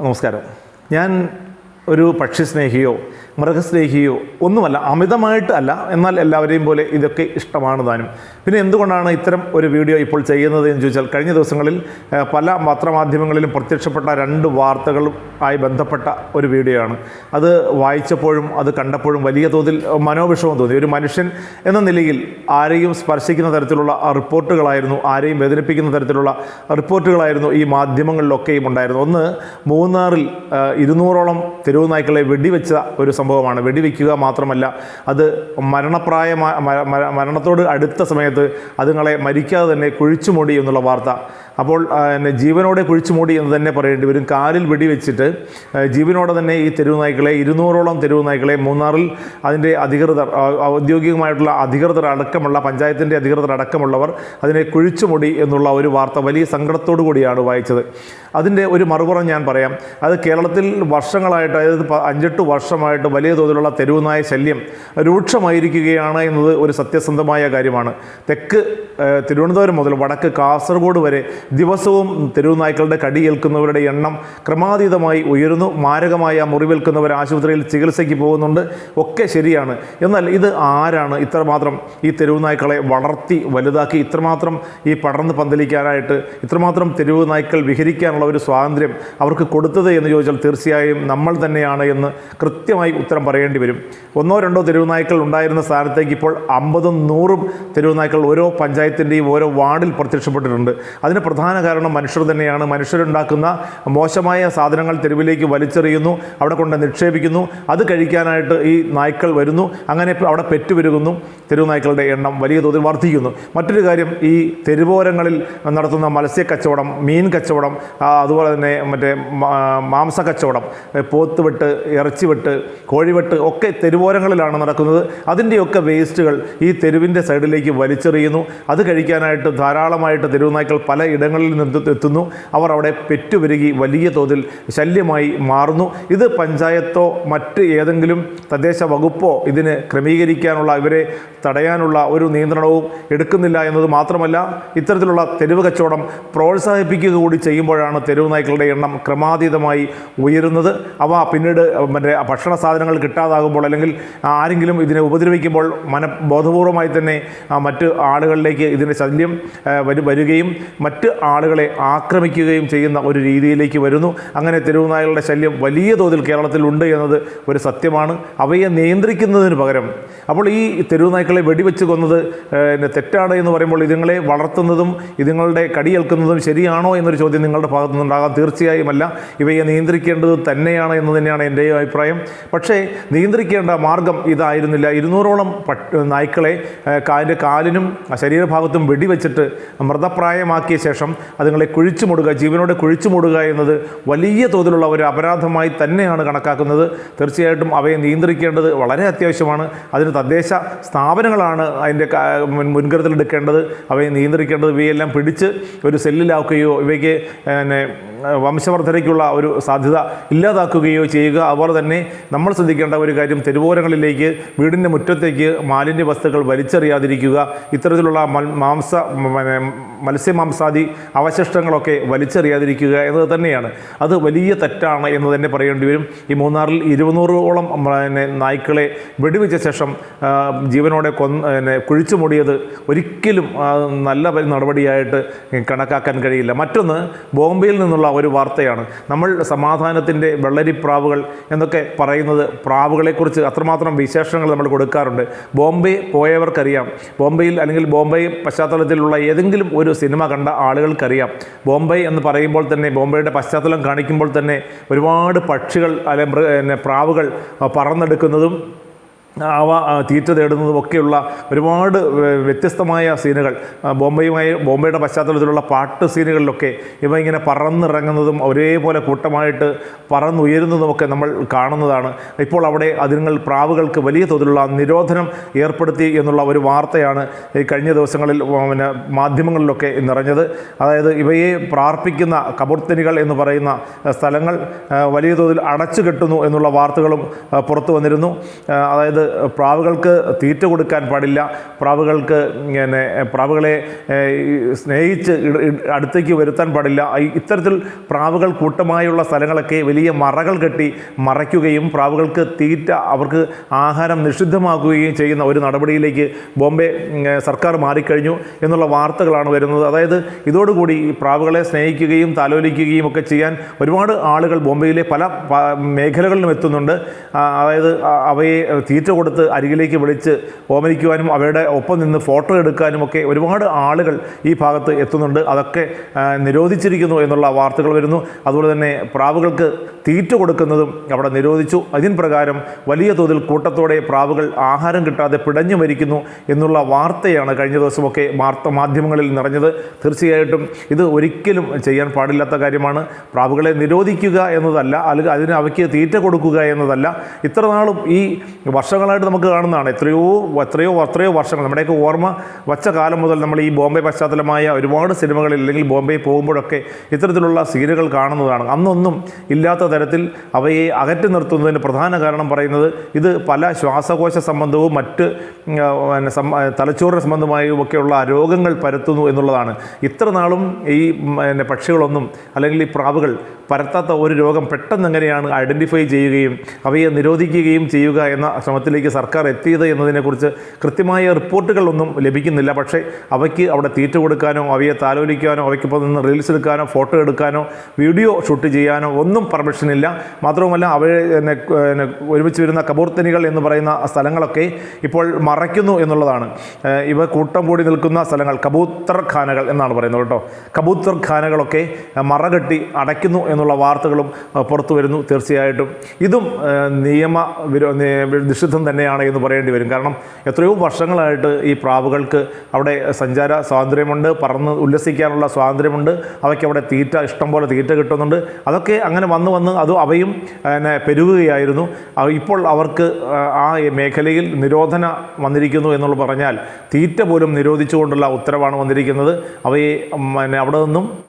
നമസ്കാരം. ഞാൻ ഒരു പക്ഷിസ്നേഹിയോ മൃഗസ്നേഹിയോ ഒന്നുമല്ല അമിതമായിട്ട് അല്ല എന്നാൽ എല്ലാവരെയും പോലെ ഇതൊക്കെ ഇഷ്ടമാണ് താനും. പിന്നെ എന്തുകൊണ്ടാണ് ഇത്തരം ഒരു വീഡിയോ ഇപ്പോൾ ചെയ്യുന്നത് എന്ന് ചോദിച്ചാൽ കഴിഞ്ഞ ദിവസങ്ങളിൽ പല പത്രമാധ്യമങ്ങളിലും പ്രത്യക്ഷപ്പെട്ട രണ്ട് വാർത്തകളും ആയി ബന്ധപ്പെട്ട ഒരു വീഡിയോ ആണ്. അത് വായിച്ചപ്പോഴും അത് കണ്ടപ്പോഴും വലിയ തോതിൽ മനോവിഷമം തോന്നി. ഒരു മനുഷ്യൻ എന്ന നിലയിൽ ആരെയും സ്പർശിക്കുന്ന തരത്തിലുള്ള റിപ്പോർട്ടുകളായിരുന്നു ആരെയും വേദനിപ്പിക്കുന്ന തരത്തിലുള്ള റിപ്പോർട്ടുകളായിരുന്നു ഈ മാധ്യമങ്ങളിലൊക്കെയും ഉണ്ടായിരുന്നു ഒന്ന് മൂന്നാറിൽ ഇരുന്നൂറോളം തെരുവ് നായ്ക്കളെ വെടിവെച്ച ഒരു സംഭവമാണ്. വെടിവെക്കുക മാത്രമല്ല അത് മരണപ്രായ മരണത്തോട് അടുത്ത സമയത്ത് അതുങ്ങളെ മരിക്കാതെ തന്നെ കുഴിച്ചുമൂടി എന്നുള്ള വാർത്ത. അപ്പോൾ എന്നെ ജീവനോടെ കുഴിച്ചു മൂടി എന്ന് തന്നെ പറയേണ്ടി വരും. കാലിൽ വെടിവെച്ചിട്ട് ജീവനോടെ തന്നെ ഈ തെരുവ് നായ്ക്കളെ ഇരുന്നൂറോളം തെരുവ് നായ്ക്കളെ മൂന്നാറിൽ അതിന്റെ അധികൃതർ ഔദ്യോഗികമായിട്ടുള്ള അധികൃതർ അടക്കമുള്ള പഞ്ചായത്തിന്റെ അധികൃതർ അടക്കമുള്ളവർ അതിനെ കുഴിച്ചുമൂടി എന്നുള്ള ഒരു വാർത്ത വലിയ സങ്കടത്തോടു കൂടിയാണ് വായിച്ചത്. അതിന്റെ ഒരു മറുപുറം ഞാൻ പറയാം. അത് കേരളത്തിൽ വർഷങ്ങളായിട്ട് അതായത് അഞ്ചെട്ട് വർഷമായിട്ട് വലിയ തോതിലുള്ള തെരുവ് നായ ശല്യം രൂക്ഷമായിരിക്കുകയാണ് എന്നത് ഒരു സത്യസന്ധമായ കാര്യമാണ്. തെക്ക് തിരുവനന്തപുരം മുതൽ വടക്ക് കാസർഗോഡ് വരെ ദിവസവും തെരുവുനായ്ക്കളുടെ കടിയേൽക്കുന്നവരുടെ എണ്ണം ക്രമാതീതമായി ഉയരുന്നു. മാരകമായ മുറിവേൽക്കുന്നവർ ആശുപത്രിയിൽ ചികിത്സയ്ക്ക് പോകുന്നുണ്ട്. ഒക്കെ ശരിയാണ്. എന്നാൽ ഇത് ആരാണ്? ഇത്രമാത്രം ഈ തെരുവുനായ്ക്കളെ വളർത്തി വലുതാക്കി ഇത്രമാത്രം ഈ പടർന്ന് പന്തലിക്കാനായിട്ട് ഇത്രമാത്രം തെരുവുനായ്ക്കൾ വിഹരിക്കാനുള്ള ഒരു സ്വാതന്ത്ര്യം അവർക്ക് കൊടുത്തത് എന്ന് ചോദിച്ചാൽ തീർച്ചയായും നമ്മൾ തന്നെയാണ് എന്ന് കൃത്യമായി ഉത്തരം പറയേണ്ടി വരും. ഒന്നോ രണ്ടോ തെരുവുനായ്ക്കൾ ഉണ്ടായിരുന്ന സ്ഥാനത്തേക്ക് ഇപ്പോൾ അമ്പതും നൂറും തെരുവുനായ്ക്കൾ ഓരോ പഞ്ചായത്തിന്റെയും ഓരോ വാർഡിൽ പ്രത്യക്ഷപ്പെട്ടിട്ടുണ്ട്. അതിന് പ്രധാന കാരണം മനുഷ്യർ തന്നെയാണ്. മനുഷ്യരുണ്ടാക്കുന്ന മോശമായ സാധനങ്ങൾ തെരുവിലേക്ക് വലിച്ചെറിയുന്നു അവിടെ കൊണ്ട് നിക്ഷേപിക്കുന്നു. അത് കഴിക്കാനായിട്ട് ഈ നായ്ക്കൾ വരുന്നു. അങ്ങനെ അവിടെ പെറ്റുപെരുകുന്നു തെരുവ് നായ്ക്കളുടെ എണ്ണം വലിയ തോതിൽ വർദ്ധിക്കുന്നു. മറ്റൊരു കാര്യം ഈ തെരുവോരങ്ങളിൽ നടത്തുന്ന മത്സ്യ കച്ചവടം മീൻ കച്ചവടം അതുപോലെ തന്നെ മറ്റേ മാംസ കച്ചവടം ഏ, പോത്ത് വെട്ട് ഇറച്ചി വെട്ട് കോഴിവെട്ട് ഒക്കെ തെരുവോരങ്ങളിലാണ് നടക്കുന്നത്. അതിന്റെയൊക്കെ വേസ്റ്റുകൾ ഈ തെരുവിന്റെ സൈഡിലേക്ക് വലിച്ചെറിയുന്നു. അത് കഴിക്കാനായിട്ട് ധാരാളമായിട്ട് തെരുവ് നായ്ക്കൾ പല ഇടങ്ങളിൽ നിന്ന് എത്തുന്നു അവർ അവിടെ പെറ്റുപെരുകി വലിയ തോതിൽ ശല്യമായി മാറുന്നു. ഇത് പഞ്ചായത്തോ മറ്റ് ഏതെങ്കിലും തദ്ദേശ വകുപ്പോ ഇതിന് ക്രമീകരിക്കാനുള്ള ഇവരെ തടയാനുള്ള ഒരു നിയന്ത്രണവും എടുക്കുന്നില്ല എന്നത് മാത്രമല്ല ഇത്തരത്തിലുള്ള തെരുവ് കച്ചവടം പ്രോത്സാഹിപ്പിക്കുക കൂടി ചെയ്യുമ്പോഴാണ് തെരുവ് നായ്ക്കളുടെ എണ്ണം ക്രമാതീതമായി ഉയരുന്നത്. അവ പിന്നീട് മറ്റേ ഭക്ഷണ സാധനങ്ങൾ കിട്ടാതാകുമ്പോൾ അല്ലെങ്കിൽ ആരെങ്കിലും ഇതിനെ ഉപദ്രവിക്കുമ്പോൾ മന ബോധപൂർവമായി തന്നെ മറ്റ് ആളുകളിലേക്ക് ഇതിന്റെ ശല്യം വരു വരികയും മറ്റ് ആളുകളെ ആക്രമിക്കുകയും ചെയ്യുന്ന ഒരു രീതിയിലേക്ക് വരുന്നു. അങ്ങനെ തെരുവുനായകളുടെ ശല്യം വലിയ തോതിൽ കേരളത്തിലുണ്ട് എന്നത് ഒരു സത്യമാണ്. അവയെ നിയന്ത്രിക്കുന്നതിന് പകരം അപ്പോൾ ഈ തെരുവുനായ്ക്കളെ വെടിവെച്ച് കൊന്നത് തെറ്റാണ് എന്ന് പറയുമ്പോൾ ഇതുങ്ങളെ വളർത്തുന്നതും ഇതുങ്ങളുടെ കടിയേൽക്കുന്നതും ശരിയാണോ എന്നൊരു ചോദ്യം നിങ്ങളുടെ ഭാഗത്തു നിന്നുണ്ടാകാം തീർച്ചയായുമല്ല ഇവയെ നിയന്ത്രിക്കേണ്ടത് തന്നെയാണ് എന്ന് തന്നെയാണ് എന്റെ അഭിപ്രായം. പക്ഷേ നിയന്ത്രിക്കേണ്ട മാർഗം ഇതായിരുന്നില്ല. ഇരുന്നൂറോളം നായ്ക്കളെ കാലിന്റെ കാലിനും ശരീരഭാഗത്തും വെടിവെച്ചിട്ട് മൃതപ്രായമാക്കിയ ശേഷം അതുങ്ങളെ കുഴിച്ചു മൂടുക ജീവനോടെ കുഴിച്ചു മൂടുക എന്നത് വലിയ തോതിലുള്ള ഒരു അപരാധമായി തന്നെയാണ് കണക്കാക്കുന്നത്. തീർച്ചയായിട്ടും അവയെ നിയന്ത്രിക്കേണ്ടത് വളരെ അത്യാവശ്യമാണ്. അതിന് തദ്ദേശ സ്ഥാപനങ്ങളാണ് അതിന്റെ മുൻകരുതലെടുക്കേണ്ടത് അവയെ നിയന്ത്രിക്കേണ്ടത്. ഇവയെല്ലാം പിടിച്ച് ഒരു സെല്ലിലാക്കുകയോ ഇവയ്ക്ക് പിന്നെ വംശവർദ്ധനയ്ക്കുള്ള ഒരു സാധ്യത ഇല്ലാതാക്കുകയോ ചെയ്യുക. അതുപോലെ തന്നെ നമ്മൾ ശ്രദ്ധിക്കേണ്ട ഒരു കാര്യം തെരുവോരങ്ങളിലേക്ക് വീടിന്റെ മുറ്റത്തേക്ക് മാലിന്യ വസ്തുക്കൾ വലിച്ചെറിയാതിരിക്കുക ഇത്തരത്തിലുള്ള മാംസ മത്സ്യമാംസാദി അവശിഷ്ടങ്ങളൊക്കെ വലിച്ചെറിയാതിരിക്കുക എന്നത് തന്നെയാണ്. അത് വലിയ തെറ്റാണ് എന്ന് തന്നെ പറയേണ്ടി വരും. ഈ മൂന്നാറിൽ ഇരുന്നൂറോളം പിന്നെ നായ്ക്കളെ വെടിവെച്ച ശേഷം ജീവനോടെ കൊന്ന് പിന്നെ കുഴിച്ചു മൂടിയത് ഒരിക്കലും നല്ല നടപടിയായിട്ട് കണക്കാക്കാൻ കഴിയില്ല. മറ്റൊന്ന് ബോംബെയിൽ നിന്നുള്ള ഒരു വാർത്തയാണ്. നമ്മൾ സമാധാനത്തിന്റെ വെള്ളരിപ്രാവുകൾ എന്നൊക്കെ പറയുന്നത് പ്രാവുകളെക്കുറിച്ച് അത്രമാത്രം വിശേഷങ്ങൾ നമ്മൾ കൊടുക്കാറുണ്ട്. ബോംബെ പോയവർക്കറിയാം. ബോംബെയിൽ അല്ലെങ്കിൽ ബോംബെ പശ്ചാത്തലത്തിലുള്ള ഏതെങ്കിലും ഒരു സിനിമ കണ്ട ആളുകൾക്കറിയാം. ബോംബെ എന്ന് പറയുമ്പോൾ തന്നെ ബോംബെയുടെ പശ്ചാത്തലം കാണിക്കുമ്പോൾ തന്നെ ഒരുപാട് പക്ഷികൾ അല്ലെ മൃ പ്രാവുകൾ പറന്നെടുക്കുന്നതും അവ തീറ്റ തേടുന്നതും ഒക്കെയുള്ള ഒരുപാട് വ്യത്യസ്തമായ സീനുകൾ. ബോംബെയുമായി ബോംബെയുടെ പശ്ചാത്തലത്തിലുള്ള പാട്ട് സീനുകളിലൊക്കെ ഇവ ഇങ്ങനെ പറന്നിറങ്ങുന്നതും ഒരേപോലെ കൂട്ടമായിട്ട് പറന്നുയരുന്നതുമൊക്കെ നമ്മൾ കാണുന്നതാണ്. ഇപ്പോൾ അവിടെ അതിനങ്ങൾ പ്രാവുകൾക്ക് വലിയ തോതിലുള്ള നിരോധനം ഏർപ്പെടുത്തി എന്നുള്ള ഒരു വാർത്തയാണ് ഈ കഴിഞ്ഞ ദിവസങ്ങളിൽ പിന്നെ മാധ്യമങ്ങളിലൊക്കെ നിറഞ്ഞത്. അതായത് ഇവയെ പ്രാർപ്പിക്കുന്ന കബുർത്തനികൾ എന്ന് പറയുന്ന സ്ഥലങ്ങൾ വലിയ തോതിൽ അടച്ചു കെട്ടുന്നു എന്നുള്ള വാർത്തകളും പുറത്തു വന്നിരുന്നു. അതായത് പ്രാവുകൾക്ക് തീറ്റ കൊടുക്കാൻ പാടില്ല. പ്രാവുകൾക്ക് ഇങ്ങനെ പ്രാവുകളെ സ്നേഹിച്ച് അടുത്തേക്ക് വരുത്താൻ പാടില്ല. ഇത്തരത്തിൽ പ്രാവുകൾ കൂട്ടമായുള്ള സ്ഥലങ്ങളൊക്കെ വലിയ മറകൾ കെട്ടി മറയ്ക്കുകയും പ്രാവുകൾക്ക് തീറ്റ അവർക്ക് ആഹാരം നിഷിദ്ധമാക്കുകയും ചെയ്യുന്ന ഒരു നടപടിയിലേക്ക് ബോംബെ സർക്കാർ മാറിക്കഴിഞ്ഞു എന്നുള്ള വാർത്തകളാണ് വരുന്നത്. അതായത് ഇതോടുകൂടി പ്രാവുകളെ സ്നേഹിക്കുകയും താലോലിക്കുകയും ഒക്കെ ചെയ്യാൻ ഒരുപാട് ആളുകൾ ബോംബെയിലെ പല മേഖലകളിലും എത്തുന്നുണ്ട്. അതായത് അവയെ തീറ്റ കൊടുത്ത് അരികിലേക്ക് വിളിച്ച് ഓമനിക്കുവാനും അവരുടെ ഒപ്പം നിന്ന് ഫോട്ടോ എടുക്കാനും ഒക്കെ ഒരുപാട് ആളുകൾ ഈ ഭാഗത്ത് എത്തുന്നുണ്ട്. അതൊക്കെ നിരോധിച്ചിരിക്കുന്നു എന്നുള്ള വാർത്തകൾ വരുന്നു. അതുപോലെ തന്നെ പ്രാവുകൾക്ക് തീറ്റ കൊടുക്കുന്നതും അവിടെ നിരോധിച്ചു. അതിൻ പ്രകാരം വലിയ തോതിൽ കൂട്ടത്തോടെ പ്രാവുകൾ ആഹാരം കിട്ടാതെ പിടഞ്ഞു മരിക്കുന്നു എന്നുള്ള വാർത്തയാണ് കഴിഞ്ഞ ദിവസമൊക്കെ വാർത്ത മാധ്യമങ്ങളിൽ നിറഞ്ഞത്. തീർച്ചയായിട്ടും ഇത് ഒരിക്കലും ചെയ്യാൻ പാടില്ലാത്ത കാര്യമാണ്. പ്രാവുകളെ നിരോധിക്കുക എന്നതല്ല അല്ലെങ്കിൽ അതിന് അവയ്ക്ക് തീറ്റ കൊടുക്കുക എന്നതല്ല. ഇത്ര നാളും ഈ വർഷങ്ങളായിട്ട് നമുക്ക് കാണുന്നതാണ്. എത്രയോ എത്രയോ എത്രയോ വർഷങ്ങൾ. നമ്മുടെയൊക്കെ ഓർമ്മ വച്ച കാലം മുതൽ നമ്മൾ ഈ ബോംബെ പശ്ചാത്തലമായ ഒരുപാട് സിനിമകളിൽ അല്ലെങ്കിൽ ബോംബെ പോകുമ്പോഴൊക്കെ ഇത്തരത്തിലുള്ള സീനുകൾ കാണുന്നതാണ്. അന്നൊന്നും ഇല്ലാത്ത തരത്തിൽ അവയെ അകറ്റി നിർത്തുന്നതിന് പ്രധാന കാരണം പറയുന്നത് ഇത് പല ശ്വാസകോശ സംബന്ധവും മറ്റ് തലച്ചോറിന് സംബന്ധമായും ഒക്കെയുള്ള രോഗങ്ങൾ പരത്തുന്നു എന്നുള്ളതാണ്. ഇത്ര നാളും ഈ പിന്നെ പക്ഷികളൊന്നും അല്ലെങ്കിൽ ഈ പ്രാവുകൾ പരത്താത്ത ഒരു രോഗം പെട്ടെന്ന് എങ്ങനെയാണ് ഐഡന്റിഫൈ ചെയ്യുകയും അവയെ നിരോധിക്കുകയും ചെയ്യുക എന്ന ശ്രമത്തിലേക്ക് സർക്കാർ എത്തിയത് എന്നതിനെക്കുറിച്ച് കൃത്യമായ റിപ്പോർട്ടുകളൊന്നും ലഭിക്കുന്നില്ല. പക്ഷേ അവയ്ക്ക് അവിടെ തീറ്റ കൊടുക്കാനോ അവയെ താലോലിക്കാനോ അവയ്ക്കൊപ്പം നിന്ന് റീൽസ് എടുക്കാനോ ഫോട്ടോ എടുക്കാനോ വീഡിയോ ഷൂട്ട് ചെയ്യാനോ ഒന്നും പെർമിഷൻ ഇല്ല. മാത്രവുമല്ല അവയെ ഒരുമിച്ച് വരുന്ന കബൂർത്തനികൾ എന്ന് പറയുന്ന സ്ഥലങ്ങളൊക്കെ ഇപ്പോൾ മറയ്ക്കുന്നു എന്നുള്ളതാണ്. ഇവ കൂട്ടം കൂടി നിൽക്കുന്ന സ്ഥലങ്ങൾ കബൂത്തർ ഖാനകൾ എന്നാണ് പറയുന്നത് കേട്ടോ. കബൂത്തർ ഖാനകളൊക്കെ മറകെട്ടി അടയ്ക്കുന്നു എന്നുള്ള വാർത്തകളും പുറത്തു വരുന്നു തീർച്ചയായിട്ടും. ഇതും നിയമ വിരോ നി- നിഷിദ്ധം തന്നെയാണ് എന്ന് പറയേണ്ടി വരും. കാരണം എത്രയോ വർഷങ്ങളായിട്ട് ഈ പ്രാവുകൾക്ക് അവിടെ സഞ്ചാര സ്വാതന്ത്ര്യമുണ്ട് പറന്ന് ഉല്ലസിക്കാനുള്ള സ്വാതന്ത്ര്യമുണ്ട് അവയ്ക്ക് അവിടെ തീറ്റ ഇഷ്ടം പോലെ തീറ്റ കിട്ടുന്നുണ്ട്. അതൊക്കെ അങ്ങനെ വന്ന് വന്ന് അത് അവയും പിന്നെ പെരുകുകയായിരുന്നു. ഇപ്പോൾ അവർക്ക് ആ മേഖലയിൽ നിരോധന വന്നിരിക്കുന്നു എന്നുള്ള പറഞ്ഞാൽ തീറ്റ പോലും നിരോധിച്ചുകൊണ്ടുള്ള ഉത്തരവാണ് വന്നിരിക്കുന്നത്. അവയെ പിന്നെ അവിടെ നിന്നും